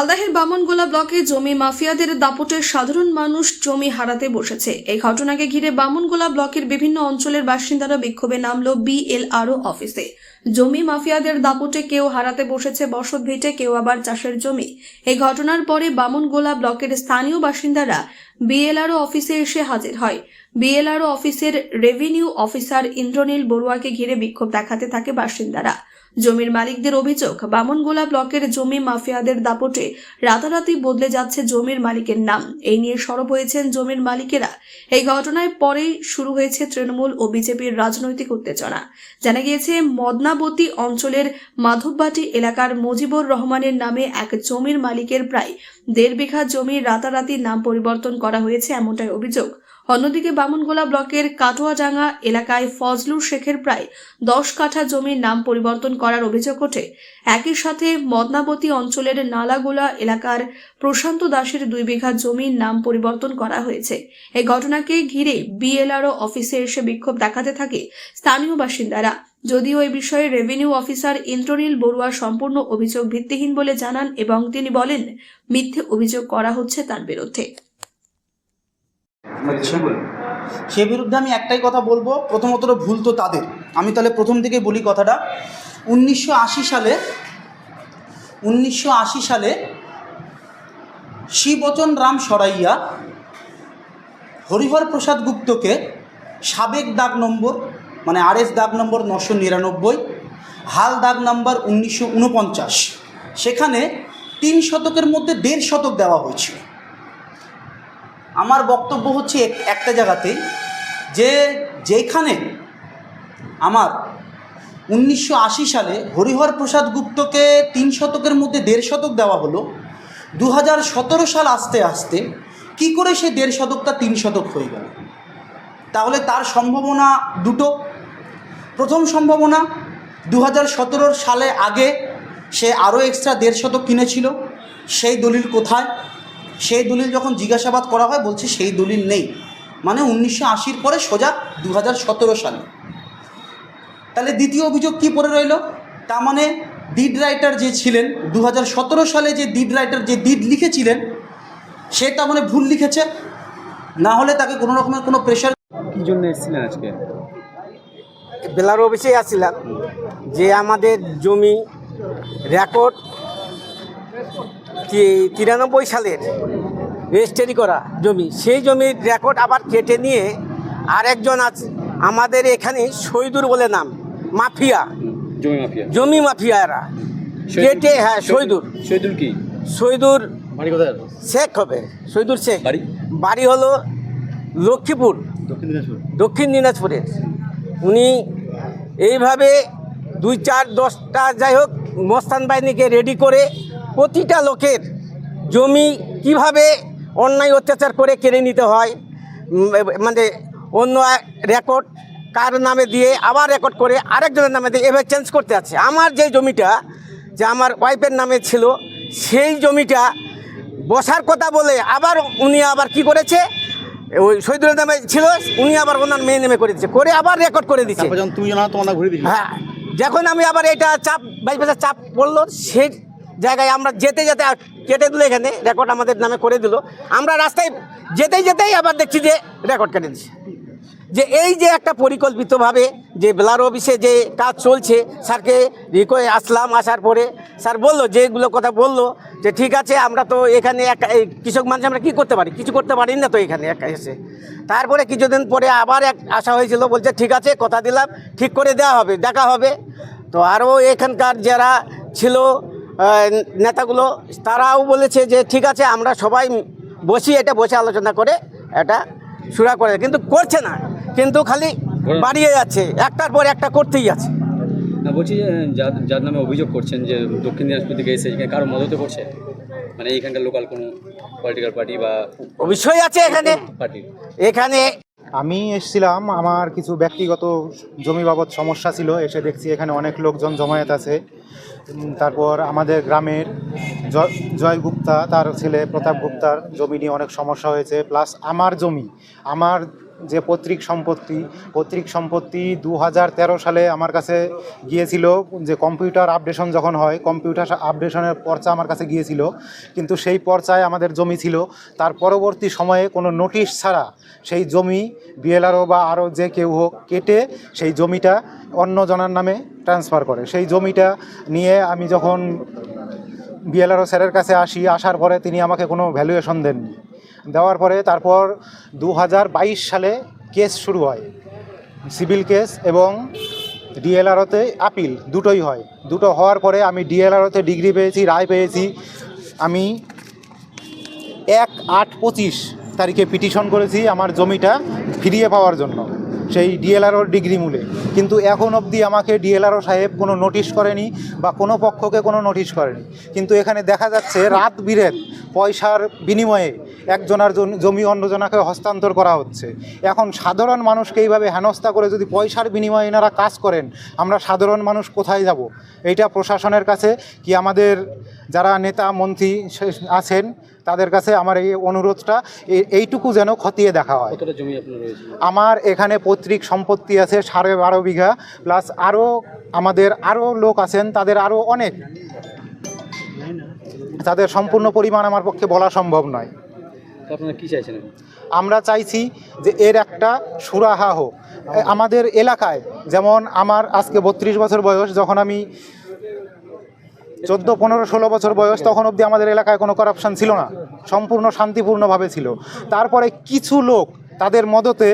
মালদাহের বামনগোলা ব্লকে জমি মাফিয়াদের দাপটে সাধারণ মানুষ জমি হারাতে বসেছে। এই ঘটনাকে ঘিরে বামনগোলা ব্লকের বিভিন্ন অঞ্চলের বাসিন্দারা বিক্ষোভে নামল বিএলআরও অফিসে। জমি মাফিয়াদের দাপটে কেউ হারাতে বসেছে, বসত ভিটে কেউ আবার চাষের জমি। এই ঘটনার পরে বামনগোলা ব্লকের স্থানীয় বাসিন্দারা বিএলআরও অফিসে এসে হাজির হয়। বিএলআরও অফিসের রেভিনিউ অফিসার ইন্দ্রনীল বড়ুয়াকে ঘিরে বিক্ষোভ দেখাতে থাকে বাসিন্দারা। জমির মালিকদের অভিযোগ, বামনগোলা ব্লকের জমি মাফিয়াদের দাপটে রাতারাতি বদলে যাচ্ছে জমির মালিকের নাম। এই নিয়ে সরব হয়েছেন জমির মালিকেরা। এই ঘটনায় পরেই শুরু হয়েছে তৃণমূল ও বিজেপির রাজনৈতিক উত্তেজনা। জানা গিয়েছে, মদনাবতী অঞ্চলের মাধববাটি এলাকার মুজিবুর রহমানের নামে এক জমির মালিকের প্রায় দেড় বিঘা জমির রাতারাতি নাম পরিবর্তন করা হয়েছে, এমনটাই অভিযোগ। অন্যদিকে বামনগোলা ব্লকের কাটোয়াডাঙ্গা এলাকায় ফজলুর শেখের প্রায় দশ কাঠা জমির নাম পরিবর্তন করার অভিযোগ ওঠে। একই সাথে মদনাবতী অঞ্চলের নালাগোলা এলাকার প্রশান্ত দাসের দুই বিঘা জমির নাম পরিবর্তন করা হয়েছে। এই ঘটনাকে ঘিরে বিএলআরও অফিসে এসে বিক্ষোভ দেখাতে থাকে স্থানীয় বাসিন্দারা। যদিও এই বিষয়ে রেভিনিউ অফিসার ইন্দ্রনীল বড়ুয়া সম্পূর্ণ অভিযোগ ভিত্তিহীন বলে জানান এবং তিনি বলেন, মিথ্যে অভিযোগ করা হচ্ছে তার বিরুদ্ধে। আচ্ছা সে বিরুদ্ধে আমি একটাই কথা বলব, প্রথমত ভুল তো তাদের। আমি তাহলে প্রথম থেকে বলি কথাটা। উনিশশো আশি সালে, উনিশশো আশি সালে শিবচন রাম সরাইয়া হরিহর প্রসাদ গুপ্তকে সাবেক দাগ নম্বর মানে আর এস দাগ নম্বর নশো নিরানব্বই, হাল দাগ নম্বর উনিশশো সেখানে তিন শতকের মধ্যে দেড় শতক দেওয়া হয়েছিল। আমার বক্তব্য হচ্ছে এক- একটা জায়গাতেই যে যেখানে আমার উনিশশো আশি সালে হরিহর প্রসাদ গুপ্তকে তিন শতকের মধ্যে দেড় শতক দেওয়া হলো দু হাজার সতেরো সাল আসতে আসতে কি করে সে দেড় শতকটা তিন শতক হয়ে গেল? তাহলে তার সম্ভাবনা দুটো। প্রথম সম্ভাবনা দু হাজার সালে আগে সে আরও এক্সট্রা দেড় শতক কিনেছিল, সেই দলিল কোথায়? সেই দলিল যখন জিজ্ঞাসাবাদ করা হয় বলছে সেই দলিল নেই। মানে উনিশশো আশির পরে সোজা দু হাজার সতেরো সালে। তাহলে দ্বিতীয় অভিযোগ কী পড়ে রইল? তার মানে ডিড রাইটার যে ছিলেন দু হাজার সতেরো সালে যে ডিড রাইটার যে ডিড লিখেছিলেন সে তার মানে ভুল লিখেছে। না হলে তাকে কোনো রকমের কোনো প্রেশার কি জন্য এসেছিলেন আজকে? বেলার অফিসে আসছিলাম। যে আমাদের জমি রেকর্ড তিরানব্বই সালের রেজিস্ট্রি করা জমি। সেই জমির রেকর্ড আবার কেটে নিয়ে আরেকজন আছে আমাদের এখানে শহীদুর বলে নাম মাফিয়া। জমি মাফিয়া। জমি মাফিয়া এরা। কেটে হ্যাঁ শহীদুর। শহীদুল কি? শহীদুর শেখ হবে শহীদুর শেখ। বাড়ি? বাড়ি হলো লক্ষ্মীপুর দক্ষিণ দিনাজপুরের। উনি এইভাবে দুই চার দশটা যাই হোক মস্তান বাহিনীকে রেডি করে প্রতিটা লোকের জমি কীভাবে অন্যায় অত্যাচার করে কেড়ে নিতে হয় মানে অন্য রেকর্ড কার নামে দিয়ে আবার রেকর্ড করে আরেকজনের নামে দিয়ে এভাবে চেঞ্জ করতে আছে। আমার যে জমিটা যে আমার ওয়াইফের নামে ছিল সেই জমিটা বসার কথা বলে আবার উনি আবার কি করেছে ওই শহীদুলের নামে ছিল উনি আবার ওনার মেয়ে নেমে করে দিচ্ছে করে আবার রেকর্ড করে দিচ্ছে তুমি জানা তোমার ঘুরে হ্যাঁ যখন আমি আবার এটা চাপ বাইপাসের চাপ পড়ল সেই জায়গায় আমরা যেতে যেতে কেটে দিল এখানে রেকর্ড আমাদের নামে করে দিল। আমরা রাস্তায় যেতেই যেতেই আবার দেখছি যে রেকর্ড কেটে দিচ্ছে যে এই যে একটা পরিকল্পিতভাবে যে ব্লার অফিসে যে কাজ চলছে, স্যারকে রিকোয়ে আসলাম, আসার পরে স্যার বলল, যেগুলো কথা বলল, যে ঠিক আছে, আমরা তো এখানে এক এই কৃষক মানুষ, আমরা কী করতে পারি? কিছু করতে পারি না তো এখানে একা এসে। তারপরে কিছুদিন পরে আবার এক আসা হয়েছিল, বলছে ঠিক আছে, কথা দিলাম, ঠিক করে দেওয়া হবে, দেখা হবে। তো আরও এখানকার যারা ছিল নেতাগুলো তারাও বলেছে যে ঠিক আছে আমরা সবাই বসি এটা বসে আলোচনা করে এটা সুরা করে। কিন্তু করছে না। কিন্তু খালি বাড়িয়ে যাচ্ছে। একটার পর একটা করতেই আছে না বলছি যে যার নামে অভিযোগ করছেন যে দক্ষিণ দিনাজপুর থেকে এসে এখানে কারও মদতে করছে? মানে এইখানকার লোকাল কোনো পলিটিক্যাল পার্টি বা অবশ্যই আছে এখানে। পার্টি এখানে আমি এসছিলাম, আমার কিছু ব্যক্তিগত জমি বাবদ সমস্যা ছিল, এসে দেখছি এখানে অনেক লোকজন জমায়েত আছে। তারপর আমাদের গ্রামের জয় গুপ্তা, তার ছেলে প্রতাপ গুপ্তার জমি নিয়ে অনেক সমস্যা হয়েছে প্লাস আমার জমি, আমার যে পৈতৃক সম্পত্তি পৈতৃক সম্পত্তি দু হাজার তেরো সালে আমার কাছে গিয়েছিল, যে কম্পিউটার আপডেশন যখন হয়, কম্পিউটার আপডেশনের পর্চা আমার কাছে গিয়েছিল। কিন্তু সেই পর্চায় আমাদের জমি ছিল। তার পরবর্তী সময়ে কোনো নোটিশ ছাড়া সেই জমি বিএলআরও বা আরও যে কেউ হোক কেটে সেই জমিটা অন্য জনের নামে ট্রান্সফার করে। সেই জমিটা নিয়ে আমি যখন বিএলআরও স্যারের কাছে আসি, আসার পরে তিনি আমাকে কোনো ভ্যালুয়েশন দেননি। দেওয়ার পরে তারপর দু হাজার বাইশ সালে কেস শুরু হয়। সিভিল কেস এবং ডিএলআরওতে আপিল দুটোই হয়। দুটো হওয়ার পরে আমি ডিএলআরওতে ডিগ্রি পেয়েছি, রায় পেয়েছি। আমি এক আট পঁচিশ তারিখে পিটিশন করেছি আমার জমিটা ফিরিয়ে পাওয়ার জন্য। সেই ডিএলআরওর ডিগ্রি মূলে। কিন্তু এখন অবধি আমাকে ডিএলআরও সাহেব কোনো নোটিশ করেনি বা কোনো পক্ষকে কোনো নোটিশ করেনি। কিন্তু এখানে দেখা যাচ্ছে রাত বিরেত পয়সার বিনিময়ে একজনার জন- জমি অন্যজনাকে হস্তান্তর করা হচ্ছে। এখন সাধারণ মানুষকে এইভাবে হেনস্থা করে যদি পয়সার বিনিময়ে এনারা কাজ করেন, আমরা সাধারণ মানুষ কোথায় যাব? এইটা প্রশাসনের কাছে কি আমাদের যারা নেতা, মন্ত্রী আছেন তাদের কাছে আমার এই অনুরোধটা এইটুকু যেন খতিয়ে দেখা হয়। আমার এখানে পৈতৃক সম্পত্তি আছে সাড়ে বারো বিঘা প্লাস আরও আমাদের আরও লোক আছেন তাদের আরও অনেক। তাদের সম্পূর্ণ পরিমাণ আমার পক্ষে বলা সম্ভব নয়। আপনারা কী চাইছেন আমরা চাইছি যে এর একটা সুরাহা হোক। আমাদের এলাকায় যেমন আমার আজকে বত্রিশ বছর বয়স যখন আমি চোদ্দ পনেরো ষোলো বছর বয়স তখন অবধি আমাদের এলাকায় কোনো করাপশন ছিল না। সম্পূর্ণ শান্তিপূর্ণভাবে ছিল। তারপরে কিছু লোক তাদের মদতে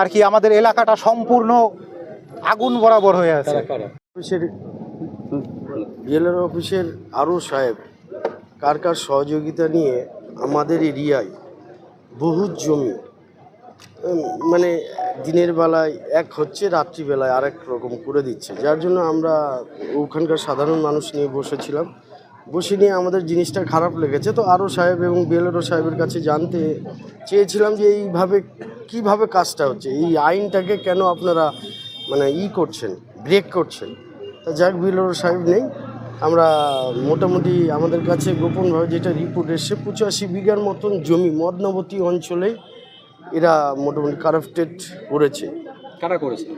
আর কি আমাদের এলাকাটা সম্পূর্ণ আগুন বরাবর হয়ে আছে। অফিসের বিএলআর অফিসের আরও সাহেব কার কার সহযোগিতা নিয়ে আমাদের এরিয়ায় বহু জমি মানে দিনের বেলায় এক হচ্ছে রাত্রিবেলায় আরেক রকম করে দিচ্ছে। যার জন্য আমরা ওখানকার সাধারণ মানুষ নিয়ে বসেছিলাম। বসে নিয়ে আমাদের জিনিসটা খারাপ লেগেছে। তো আরও সাহেব এবং বিএলআরও সাহেবের কাছে জানতে চেয়েছিলাম যে এইভাবে কীভাবে কাজটা হচ্ছে? এই আইনটাকে কেন আপনারা মানে ই করছেন, ব্রেক করছেন? তা যাক বিএলআরও সাহেব নেই। আমরা মোটামুটি আমাদের কাছে গোপনভাবে যেটা রিপোর্ট এসছে, পঁচাশি বিঘার মতন জমি মদনাবতী অঞ্চলেই এরা মোটামুটি কারাপ্টেড করেছে। কারা করেছে?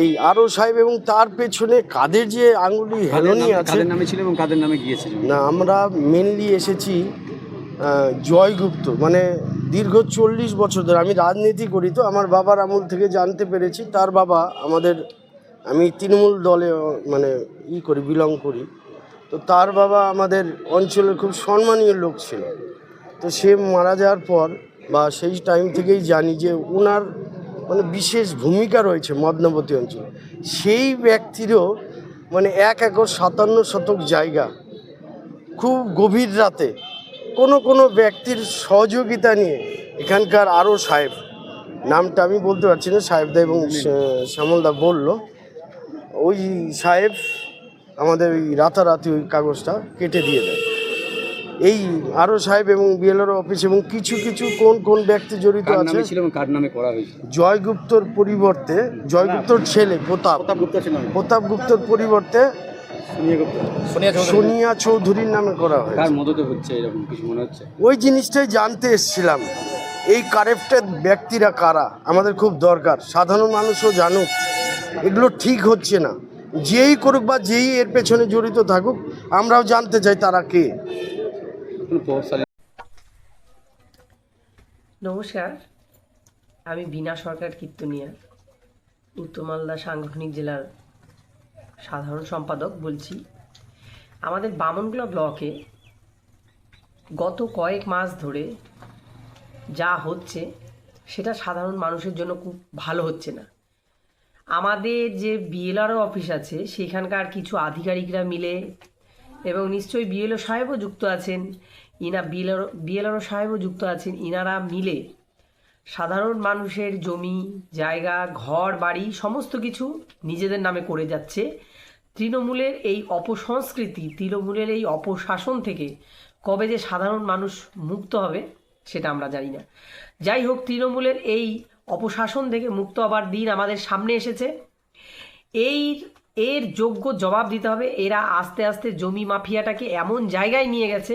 এই আরও সাহেব এবং তার পেছনে কাদের যে কাদের হেলনি আছে কাদের নামে ছিল এবং কাদের নামে গিয়েছে? না আমরা মেনলি এসেছি জয়গুপ্ত। মানে দীর্ঘ চল্লিশ বছর ধরে আমি রাজনীতি করি তো আমার বাবার আমল থেকে জানতে পেরেছি তার বাবা আমাদের আমি তৃণমূল দলে মানে ই করি বিলং করি। তো তার বাবা আমাদের অঞ্চলের খুব সম্মানীয় লোক ছিল। তো সে মারা যাওয়ার পর বা সেই টাইম থেকেই জানি যে ওনার মানে বিশেষ ভূমিকা রয়েছে মদনাবতী অঞ্চলে। সেই ব্যক্তিরও মানে এক একর সাতান্ন শতক জায়গা। খুব গভীর রাতে কোনো কোনো ব্যক্তির সহযোগিতা নিয়ে এখানকার আরও সাহেব নামটা আমি বলতে পারছি না সাহেবদা এবং শ্যামলদা বলল। ওই সাহেব আমাদের ওই রাতারাতি ওই কাগজটা কেটে দিয়ে দেয়। এই আরও সাহেব এবং বিএলআর অফিস এবং কিছু কিছু কোন কোন ব্যক্তি জড়িত আছে নামে ছিল এবং কার নামে করা হয়েছে জয়গুপ্তর পরিবর্তে জয়গুপ্তর ছেলে প্রতাপ। প্রতাপ গুপ্তর পরিবর্তে সোনিয়া চৌধুরীর নামে করা হয় কার মদতে হচ্ছে এরকম কিছু মনে হচ্ছে? ওই জিনিসটাই জানতে এসেছিলাম। এই কারেক্টেড ব্যক্তিরা কারা? আমাদের খুব দরকার। সাধারণ মানুষও জানুক। এগুলো ঠিক হচ্ছে না। যেই করুক বা যেই এর পেছনে জড়িত থাকুক আমরাও জানতে চাই তারা কে। নমস্কার, আমি বিনা সরকার কীর্তনিয়া, উত্তর মালদা সাংগঠনিক জেলার সাধারণ সম্পাদক বলছি। আমাদের বামনগোলা ব্লকে গত কয়েক মাস ধরে যা হচ্ছে, সেটা সাধারণ মানুষের জন্য খুব ভালো হচ্ছে না। আমাদের যে বিএলআরও অফিস আছে, সেখানকার কিছু আধিকারিকরা মিলে এবং নিশ্চয়ই বিএলও সাহেবও যুক্ত আছেন। ইনা বিএলআর বিএলআরও সাহেবও যুক্ত আছেন, ইনারা মিলে। সাধারণ মানুষের জমি, জায়গা, ঘর, বাড়ি, সমস্ত কিছু নিজেদের নামে করে যাচ্ছে। তৃণমূলের এই অপসংস্কৃতি, তৃণমূলের এই অপশাসন থেকে কবে যে সাধারণ মানুষ মুক্ত হবে, সেটা আমরা জানি না। যাই হোক, তৃণমূলের এই অপশাসন থেকে মুক্ত হবার দিন আমাদের সামনে এসেছে। এই এর যোগ্য জবাব দিতে হবে। এরা আস্তে আস্তে জমি মাফিয়াটাকে এমন জায়গায় নিয়ে গেছে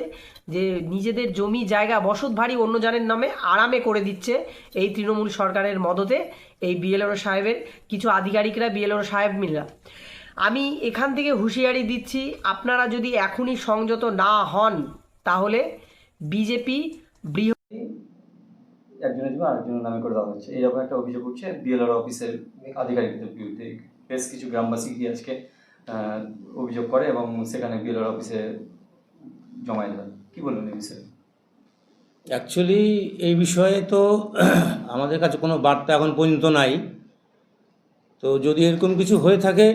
যে নিজেদের জমি জায়গা বসত ভারী অন্য জনের নামে আরামে করে দিচ্ছে এই তৃণমূল সরকারের মদতে এই বিএলওর সাহেবের কিছু আধিকারিকরা বিএলওর সাহেব মিলরা। আমি এখান থেকে হুঁশিয়ারি দিচ্ছি, আপনারা যদি এখনই সংযত না হন, তাহলে বিজেপি বৃহৎ একজনের জন্য আরেকজনের নামে করে দেওয়া হচ্ছে। এইরকম একটা অভিযোগ উঠছে বিএলআর অফিসের আধিকারিকদের বিরুদ্ধে। বেশ কিছু গ্রামবাসী গিয়ে আজকে অভিযোগ করে এবং সেখানে বিএলআর অফিসে জমায় দেয় কি বলবেন এই বিষয়ে? অ্যাকচুয়ালি এই বিষয়ে তো আমাদের কাছে কোনো বার্তা এখন পর্যন্ত নাই। তো যদি এরকম কিছু হয়ে থাকে,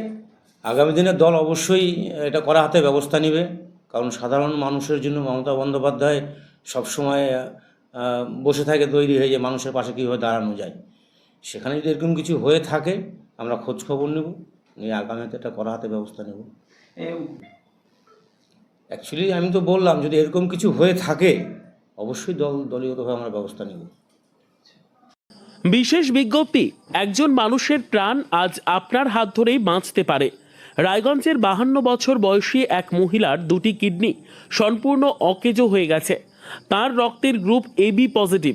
আগামী দিনে দল অবশ্যই এটা করা হাতে ব্যবস্থা নেবে। কারণ সাধারণ মানুষের জন্য মমতা বন্দ্যোপাধ্যায় সবসময় বসে থাকে তৈরি হয়ে যে মানুষের পাশে কীভাবে দাঁড়ানো যায়। সেখানে যদি এরকম কিছু হয়ে থাকে আমরা খোঁজ খবর নেব নিয়ে আগামীতে এটা করা হাতে ব্যবস্থা নেব। অ্যাকচুয়ালি আমি তো বললাম যদি এরকম কিছু হয়ে থাকে অবশ্যই দল দলীয়ভাবে আমরা ব্যবস্থা নেব। বিশেষ বিজ্ঞপ্তি একজন মানুষের প্রাণ আজ আপনার হাত ধরেই বাঁচতে পারে। রায়গঞ্জের বাহান্ন বছর বয়সী এক মহিলার দুটি কিডনি সম্পূর্ণ অকেজো হয়ে গেছে। তার রক্তের গ্রুপ এবি পজিটিভ।